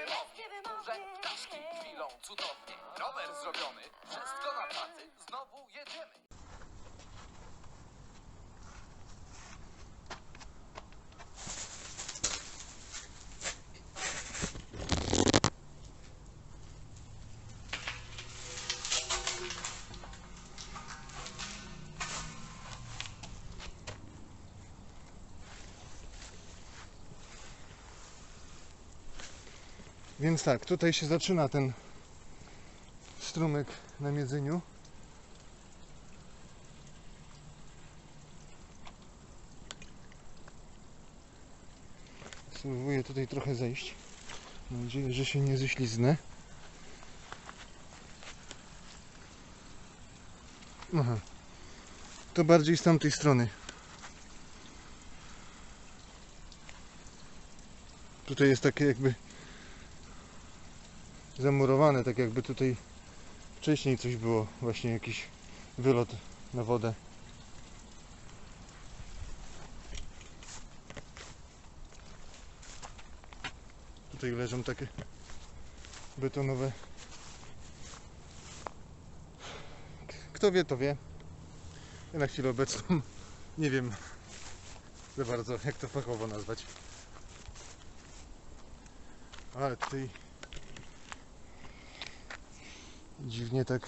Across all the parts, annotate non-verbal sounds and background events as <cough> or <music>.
Jest niewymownie, duże ptaszki chwilą cudownie. Rower zrobiony, wszystko na tacy, znowu Więc tak, tutaj się zaczyna ten strumyk na Miedzyniu. Spróbuję tutaj trochę zejść. Mam nadzieję, że się nie ześliznę. Aha. To bardziej z tamtej strony. Tutaj jest takie jakby zamurowane, tak jakby tutaj wcześniej coś było, właśnie jakiś wylot na wodę. Tutaj leżą takie betonowe. Kto wie, to wie. Ja na chwilę obecną <laughs> nie wiem za bardzo, jak to fachowo nazwać. Ale tutaj dziwnie tak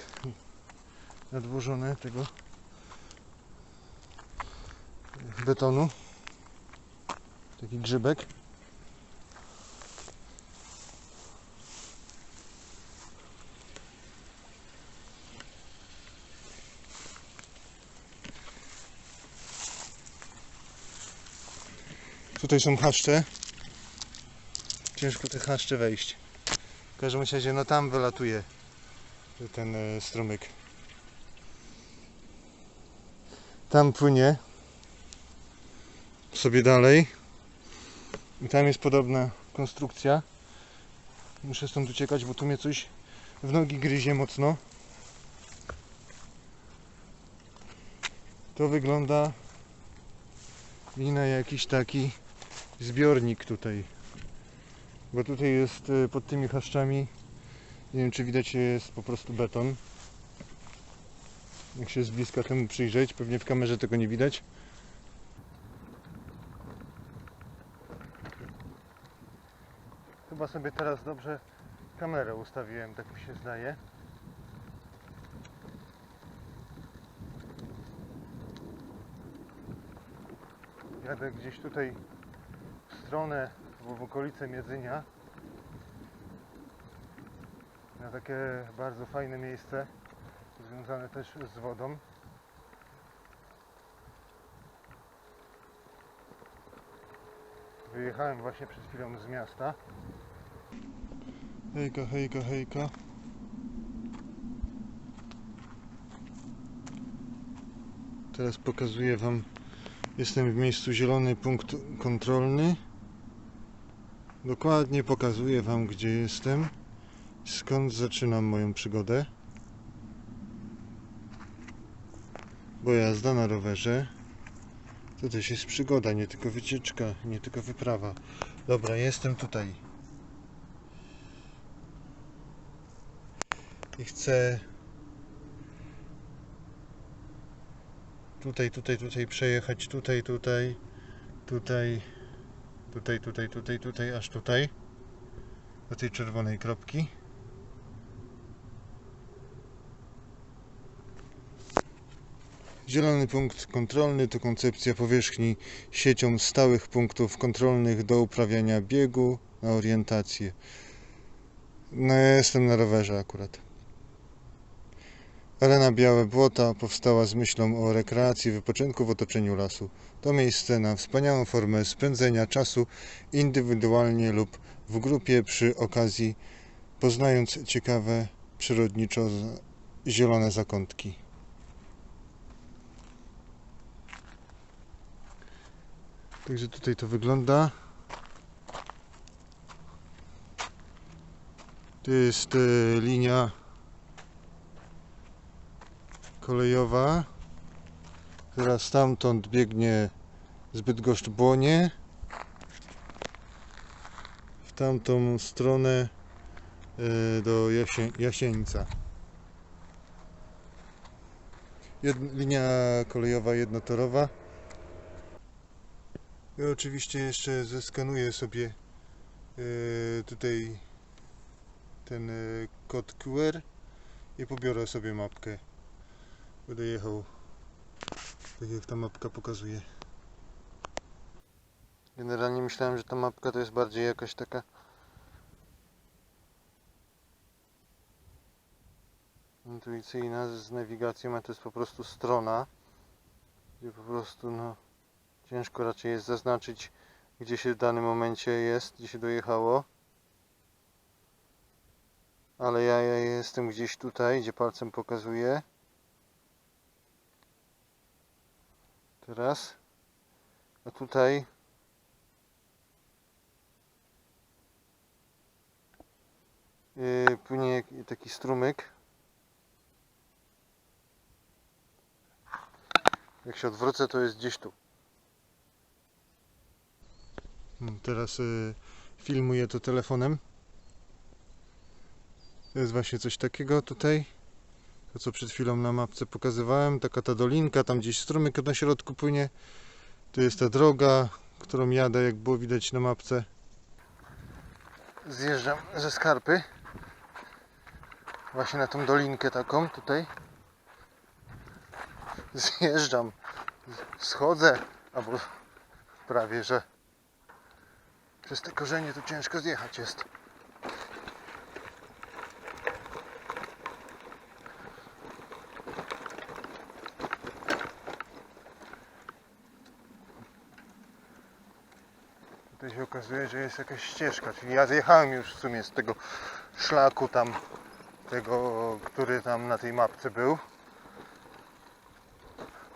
nadłożone tego betonu. Taki grzybek. Tutaj są chaszcze. Ciężko te chaszcze wejść. W każdym razie, no tam wylatuje ten e, strumyk. Tam płynie sobie dalej. I tam jest podobna konstrukcja. Muszę stąd uciekać, bo tu mnie coś w nogi gryzie mocno. To wygląda mi na jakiś taki zbiornik tutaj. Bo tutaj jest e, pod tymi chaszczami nie wiem czy widać jest po prostu beton. Jak się z bliska temu przyjrzeć, pewnie w kamerze tego nie widać. Chyba sobie teraz dobrze kamerę ustawiłem, tak mi się zdaje. Jadę gdzieś tutaj w stronę, w okolice Miedzynia takie bardzo fajne miejsce, związane też z wodą. Wyjechałem właśnie przed chwilą z miasta. Hejka, hejka, hejka. Teraz pokazuję Wam, jestem w miejscu zielony punkt kontrolny. Dokładnie pokazuję Wam, gdzie jestem. Skąd zaczynam moją przygodę? Bo jazda na rowerze to też jest przygoda, nie tylko wycieczka, nie tylko wyprawa. Dobra, jestem tutaj. I chcę tutaj, tutaj, tutaj przejechać, tutaj, tutaj, tutaj, tutaj, tutaj, tutaj, tutaj, aż tutaj, do tej czerwonej kropki. Zielony punkt kontrolny to koncepcja powierzchni siecią stałych punktów kontrolnych do uprawiania biegu na orientację. No ja jestem na rowerze akurat. Arena Białe Błota powstała z myślą o rekreacji wypoczynku w otoczeniu lasu. To miejsce na wspaniałą formę spędzenia czasu indywidualnie lub w grupie przy okazji poznając ciekawe przyrodniczo zielone zakątki. Także tutaj to wygląda. To jest e, linia kolejowa, która stamtąd biegnie zbyt Błonie. W tamtą stronę e, do Jasie, Jasieńca. Jed, linia kolejowa jednotorowa. I oczywiście jeszcze zeskanuję sobie e, tutaj ten e, kod QR i pobiorę sobie mapkę. Będę jechał tak jak ta mapka pokazuje. Generalnie myślałem, że ta mapka to jest bardziej jakaś taka intuicyjna z nawigacją, a to jest po prostu strona, gdzie po prostu no ciężko raczej jest zaznaczyć gdzie się w danym momencie jest, gdzie się dojechało. Ale ja, ja jestem gdzieś tutaj, gdzie palcem pokazuję. Teraz. A tutaj yy, płynie taki strumyk. Jak się odwrócę, to jest gdzieś tu. Teraz y, filmuję to telefonem. To jest właśnie coś takiego tutaj. To co przed chwilą na mapce pokazywałem. Taka ta dolinka, tam gdzieś strumyk na środku płynie. Tu jest ta droga, którą jadę, jak było widać na mapce. Zjeżdżam ze skarpy. Właśnie na tą dolinkę taką tutaj. Zjeżdżam. Schodzę, albo prawie że przez te korzenie tu ciężko zjechać jest. Tutaj się okazuje, że jest jakaś ścieżka, czyli ja zjechałem już w sumie z tego szlaku tam, tego, który tam na tej mapce był.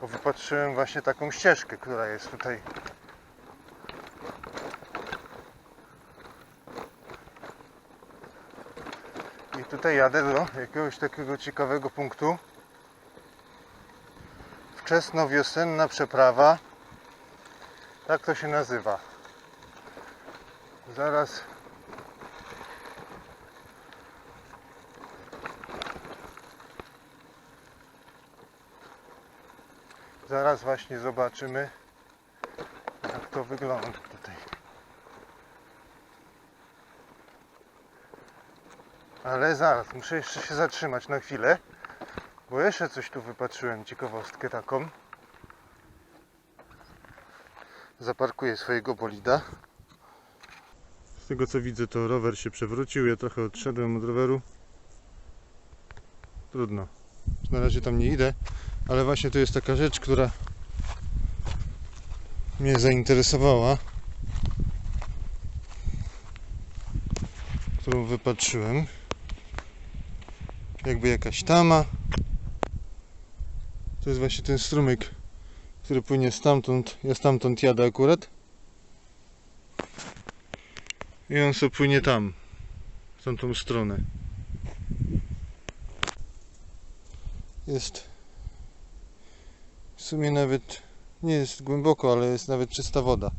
Bo wypatrzyłem właśnie taką ścieżkę, która jest tutaj I tutaj jadę do jakiegoś takiego ciekawego punktu. Wczesnowiosenna przeprawa. Tak to się nazywa. Zaraz. Zaraz właśnie zobaczymy jak to wygląda tutaj. Ale zaraz, muszę jeszcze się zatrzymać na chwilę, bo jeszcze coś tu wypatrzyłem, ciekawostkę taką. Zaparkuję swojego bolida. Z tego co widzę, to rower się przewrócił, ja trochę odszedłem od roweru. Trudno. Na razie tam nie idę, ale właśnie to jest taka rzecz, która mnie zainteresowała. Którą wypatrzyłem jakby jakaś tama. To jest właśnie ten strumyk, który płynie stamtąd. Ja stamtąd jadę akurat. I on sobie płynie tam, w tamtą stronę. Jest w sumie nawet nie jest głęboko, ale jest nawet czysta woda.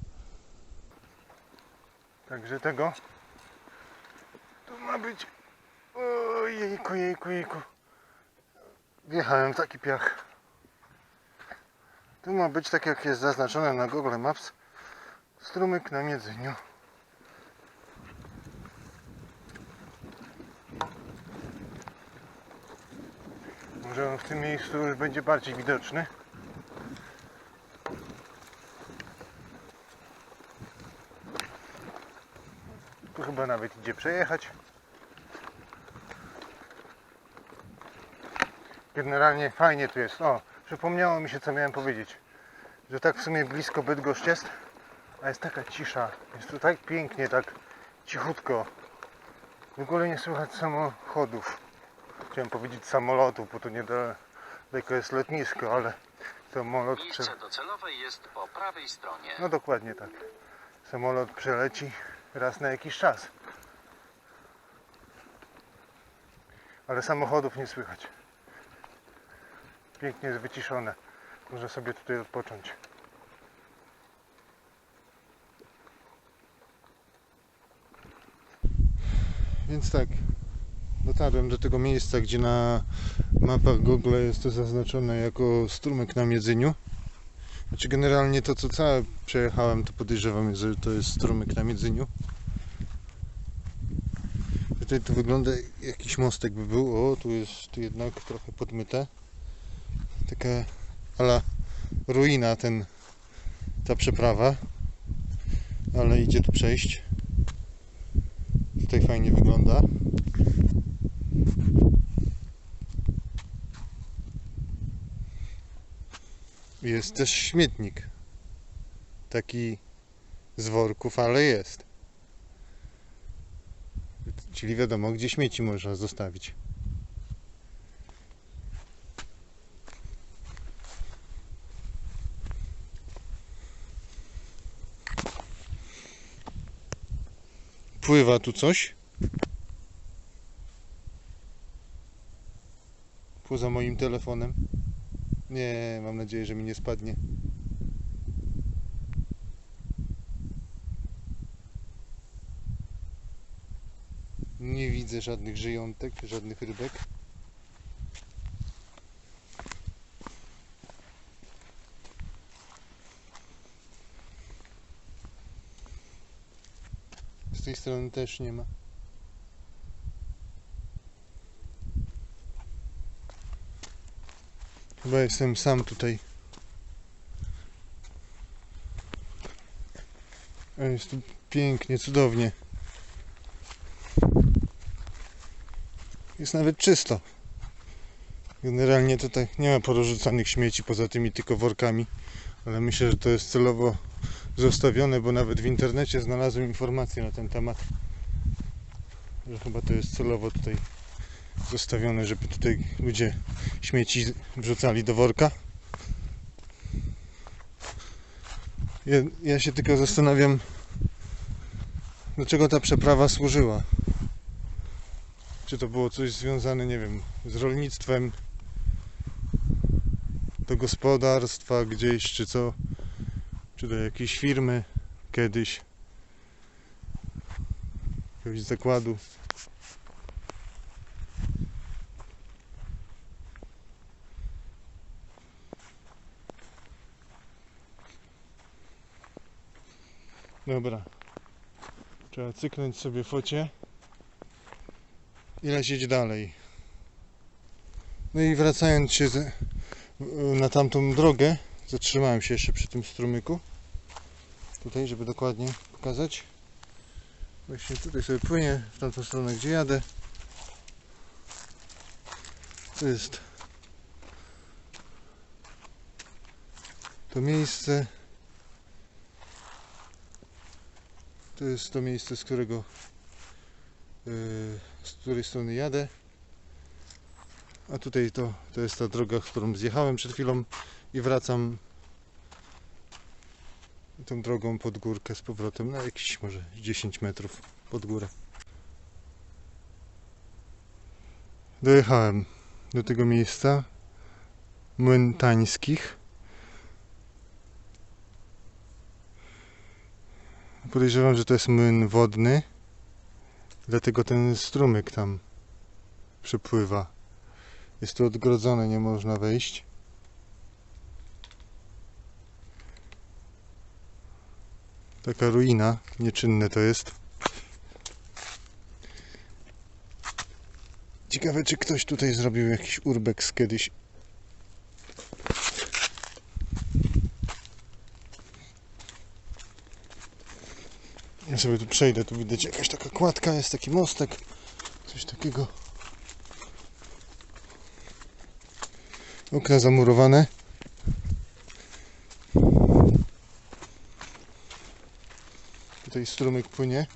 Także tego tu ma być Ojejku, jejku, jejku. Wjechałem w taki piach. Tu ma być tak jak jest zaznaczone na Google Maps. Strumyk na Miedzeniu. Może on w tym miejscu już będzie bardziej widoczny. Tu chyba nawet idzie przejechać. Generalnie fajnie tu jest. O, przypomniało mi się co miałem powiedzieć. Że tak w sumie blisko Bydgoszcz jest, a jest taka cisza. Jest tu tak pięknie, tak cichutko. W ogóle nie słychać samochodów. Chciałem powiedzieć samolotów, bo to niedaleko jest lotnisko, ale samolot prze... Miejsce docelowe jest po prawej stronie. No dokładnie tak. Samolot przeleci raz na jakiś czas. Ale samochodów nie słychać. Pięknie jest wyciszone. Można sobie tutaj odpocząć. Więc tak, dotarłem do tego miejsca, gdzie na mapach Google jest to zaznaczone jako strumyk na Miedzyniu. Znaczy generalnie to co całe przejechałem, to podejrzewam, że to jest strumyk na Miedzyniu. Tutaj to wygląda jak jakiś mostek by był. O, tu jest tu jednak trochę podmyte. Taka ala ruina ten, ta przeprawa. Ale idzie tu przejść. Tutaj fajnie wygląda. Jest też śmietnik. Taki z worków, ale jest. Czyli wiadomo, gdzie śmieci można zostawić. Pływa tu coś. Poza moim telefonem. Nie, mam nadzieję, że mi nie spadnie. Nie widzę żadnych żyjątek, żadnych rybek. Strony też nie ma. Chyba jestem sam tutaj. Jest tu pięknie, cudownie. Jest nawet czysto. Generalnie tutaj nie ma porozrzucanych śmieci poza tymi tylko workami, ale myślę, że to jest celowo zostawione, bo nawet w internecie znalazłem informacje na ten temat, że chyba to jest celowo tutaj zostawione, żeby tutaj ludzie śmieci wrzucali do worka. Ja, ja się tylko zastanawiam, dlaczego ta przeprawa służyła. Czy to było coś związane, nie wiem, z rolnictwem, do gospodarstwa gdzieś, czy co, czy do jakiejś firmy kiedyś, jakiegoś zakładu. Dobra. Trzeba cyknąć sobie focie i lecieć dalej. No i wracając się z, na tamtą drogę, zatrzymałem się jeszcze przy tym strumyku. Tutaj, żeby dokładnie pokazać. Właśnie tutaj sobie płynie w tamtą stronę, gdzie jadę. To jest to miejsce. To jest to miejsce, z którego yy, z której strony jadę. A tutaj to, to jest ta droga, którą zjechałem przed chwilą i wracam tą drogą pod górkę z powrotem na jakieś może 10 metrów pod górę. Dojechałem do tego miejsca Młyn Tańskich. Podejrzewam, że to jest młyn wodny. Dlatego ten strumyk tam przepływa. Jest to odgrodzone, nie można wejść. Taka ruina, nieczynne to jest. Ciekawe, czy ktoś tutaj zrobił jakiś urbex kiedyś. Ja sobie tu przejdę, tu widać jakaś taka kładka, jest taki mostek, coś takiego. Okna zamurowane. Tutaj strumyk płynie.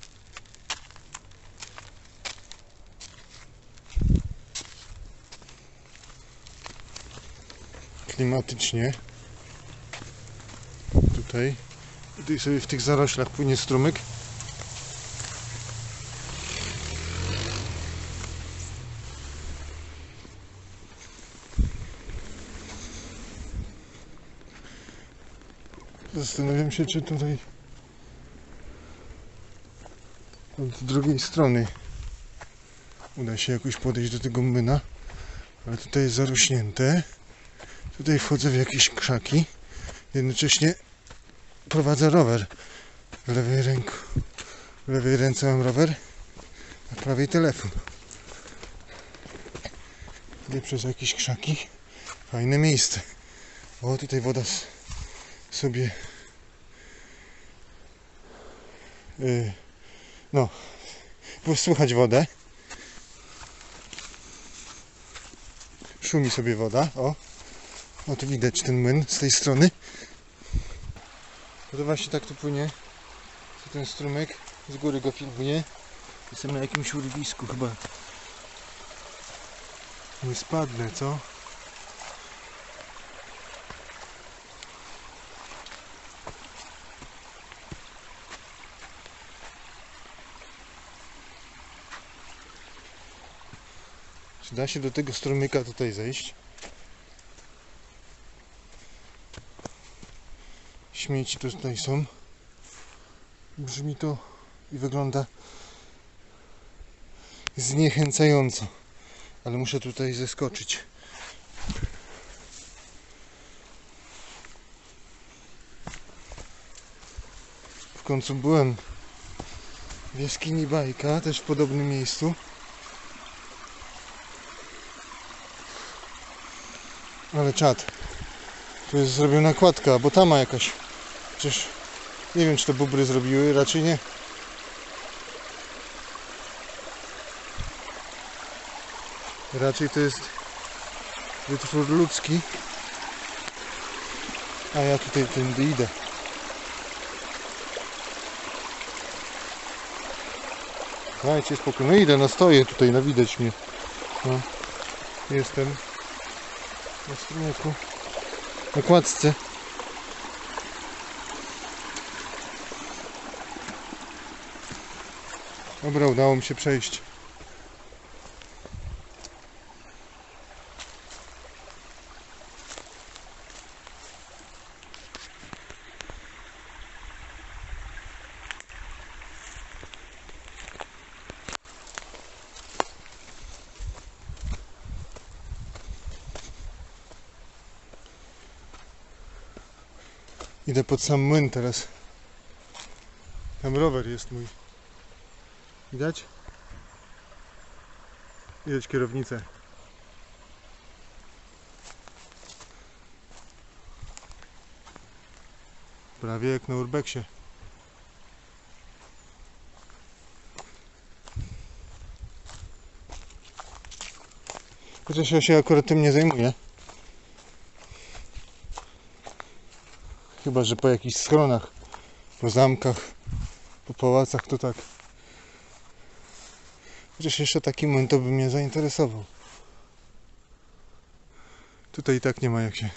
Klimatycznie. Tutaj. Tutaj sobie w tych zaroślach płynie strumyk. Zastanawiam się, czy tutaj od drugiej strony uda się jakoś podejść do tego młyna. Ale tutaj jest zarośnięte. Tutaj wchodzę w jakieś krzaki. Jednocześnie prowadzę rower w lewej ręku. W lewej ręce mam rower, a w prawej telefon. Idę przez jakieś krzaki. Fajne miejsce. O, tutaj woda sobie. No, bo słychać wodę. Szumi sobie woda. O, o tu widać ten młyn z tej strony. No to właśnie tak tu płynie. Ten strumyk. Z góry go filmuję. Jestem na jakimś urwisku chyba. Nie spadnę, co? Czy da się do tego strumyka tutaj zejść? Śmieci tutaj są. Brzmi to i wygląda zniechęcająco. Ale muszę tutaj zeskoczyć. W końcu byłem w jaskini Bajka, też w podobnym miejscu. Ale czad. Tu jest zrobiona kładka, bo ta ma jakaś. Przecież nie wiem, czy to bubry zrobiły, raczej nie. Raczej to jest wytwór ludzki. A ja tutaj tędy idę. Dajcie spokój. No idę, no stoję tutaj, no widać mnie. No. Jestem na strumyku. Na kładce. Dobra, udało mi się przejść. Idę pod sam młyn teraz. Tam rower jest mój. Widać? Widać kierownicę. Prawie jak na urbeksie. Chociaż ja się akurat tym nie zajmuję. Chyba, że po jakichś schronach, po zamkach, po pałacach to tak. Chociaż jeszcze taki moment to by mnie zainteresował. Tutaj i tak nie ma jak się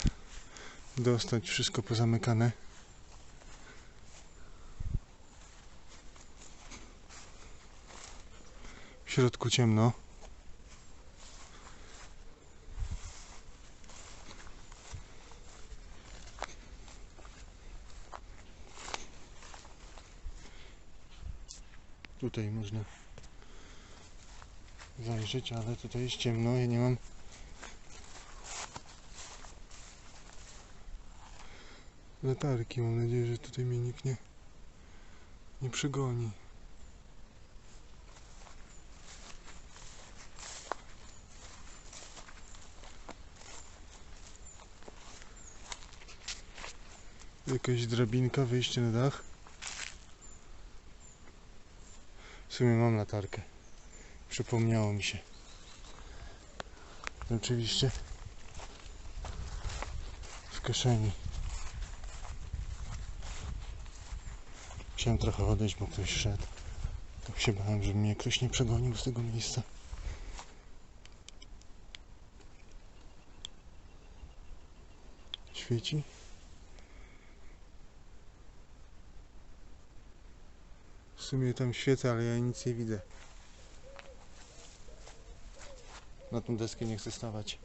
dostać, wszystko pozamykane. W środku ciemno. Tutaj można zajrzeć, ale tutaj jest ciemno, ja nie mam latarki. Mam nadzieję, że tutaj mnie nikt nie, nie przygoni. Jakaś drabinka, wyjście na dach. W sumie mam latarkę. Przypomniało mi się. Oczywiście w kieszeni. Chciałem trochę odejść, bo ktoś szedł. Tak się bałem, że mnie ktoś nie przegonił z tego miejsca. Świeci? Sumie tam świecę, ale ja nic nie widzę. Na tą deskę nie chcę stawać.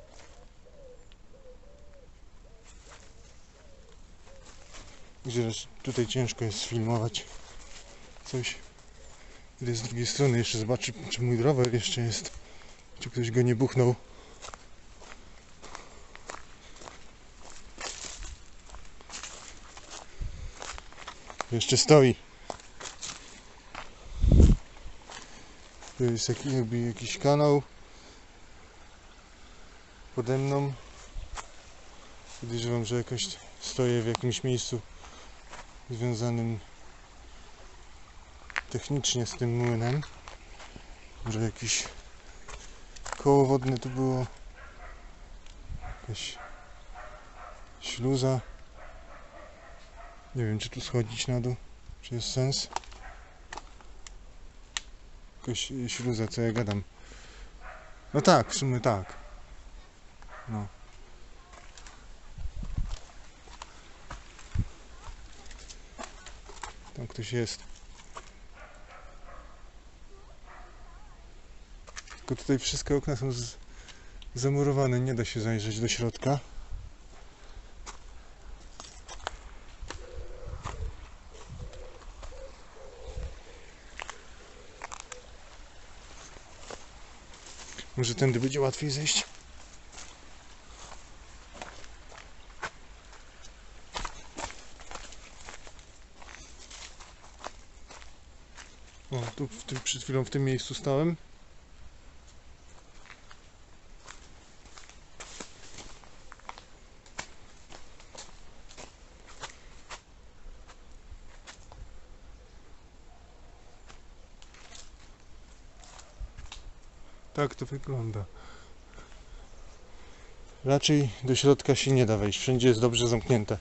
Gdzież tutaj ciężko jest sfilmować coś. Idę z drugiej strony jeszcze zobaczyć, czy mój rower jeszcze jest. Czy ktoś go nie buchnął? Jeszcze stoi. Tu jest jakby jakiś kanał pode mną. Podejrzewam, że jakoś stoję w jakimś miejscu związanym technicznie z tym młynem. Może jakiś koło wodne tu było. Jakaś śluza. Nie wiem, czy tu schodzić na dół, czy jest sens. Y, śluza, co ja gadam. No tak, w sumie tak. No. Tam ktoś jest. Tylko tutaj wszystkie okna są zamurowane, nie da się zajrzeć do środka. Może tędy będzie łatwiej zejść? O, tu w tym, przed chwilą w tym miejscu stałem. Tak to wygląda. Raczej do środka się nie da wejść. Wszędzie jest dobrze zamknięte.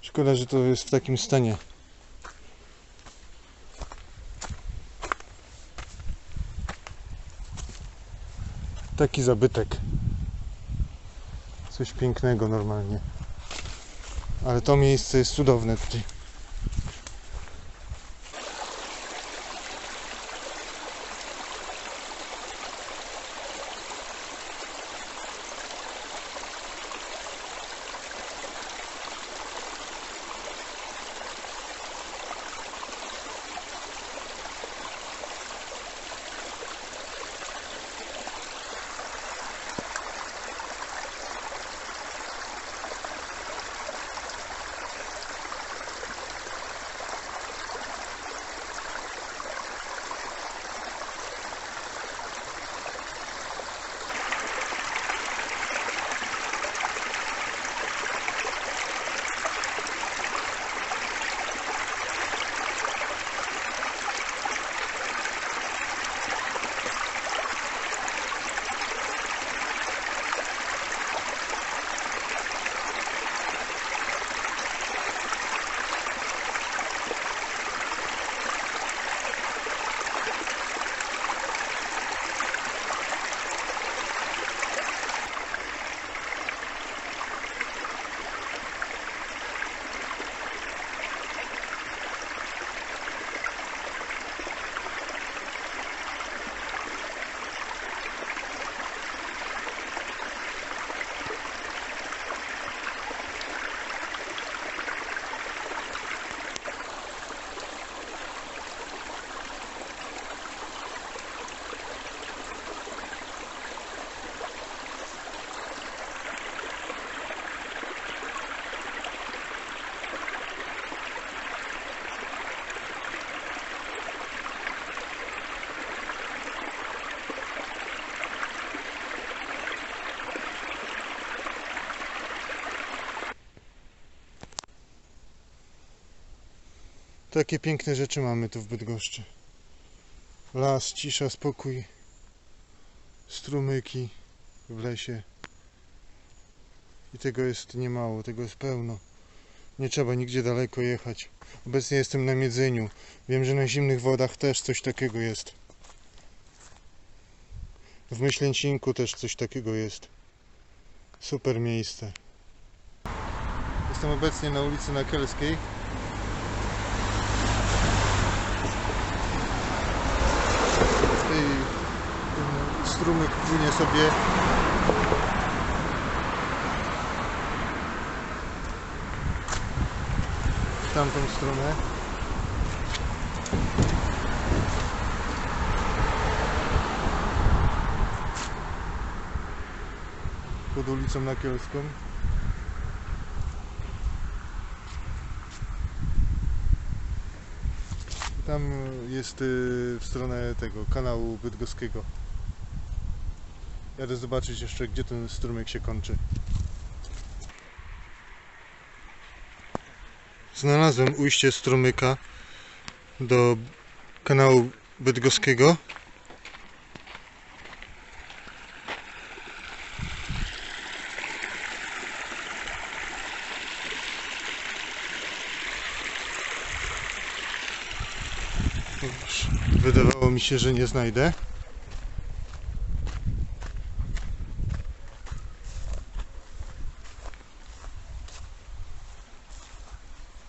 Szkoda, że to jest w takim stanie. Taki zabytek. Coś pięknego normalnie. Ale to miejsce jest cudowne tutaj. Takie piękne rzeczy mamy tu w Bydgoszczy. Las, cisza, spokój, strumyki w lesie. I tego jest niemało, tego jest pełno. Nie trzeba nigdzie daleko jechać. Obecnie jestem na Miedzeniu. Wiem, że na zimnych wodach też coś takiego jest. W Myślęcinku też coś takiego jest. Super miejsce. Jestem obecnie na ulicy Nakelskiej. Tutaj ten strumyk płynie sobie w tamtą stronę. Pod ulicą Nakielską. Tam jest y, w stronę tego kanału bydgoskiego. Jadę zobaczyć jeszcze, gdzie ten strumyk się kończy. Znalazłem ujście strumyka do kanału bydgoskiego. Wydawało mi się, że nie znajdę.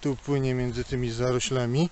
Tu płynie między tymi zaroślami.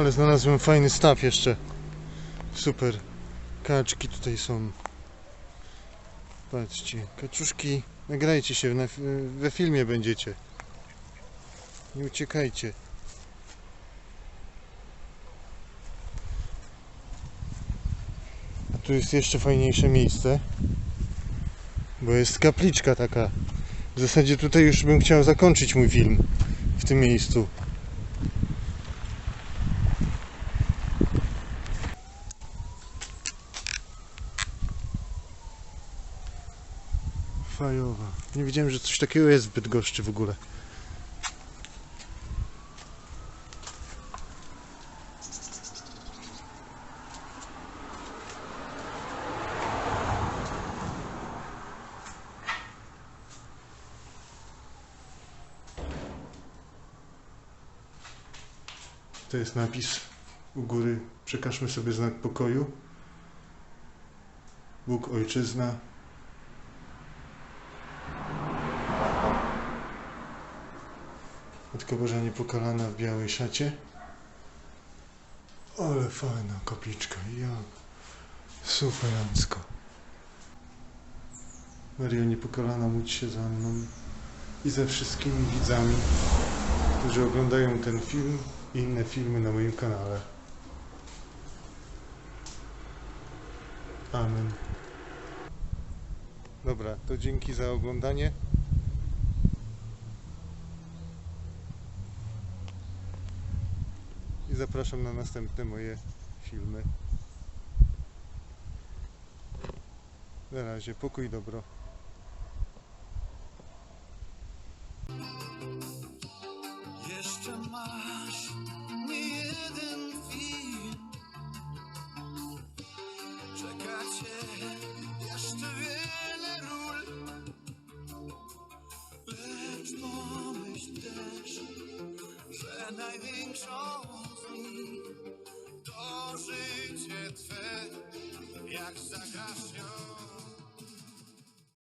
Ale znalazłem fajny staw jeszcze. Super. Kaczki tutaj są. Patrzcie, kaczuszki. Nagrajcie się, na, we filmie będziecie. Nie uciekajcie. Tu jest jeszcze fajniejsze miejsce. Bo jest kapliczka taka. W zasadzie tutaj już bym chciał zakończyć mój film. W tym miejscu. Fajowa. Nie wiedziałem, że coś takiego jest w Bydgoszczy w ogóle. To jest napis u góry. Przekażmy sobie znak pokoju. Bóg, ojczyzna, Matka Boża niepokalana w białej szacie. Ale fajna kapliczka, jak superancko. Maria niepokalana, módl się za mną i ze wszystkimi widzami, którzy oglądają ten film i inne filmy na moim kanale. Amen. Dobra, to dzięki za oglądanie. Zapraszam na następne moje filmy. Na razie, pokój dobro. Największą To życie twe, jak zagrasz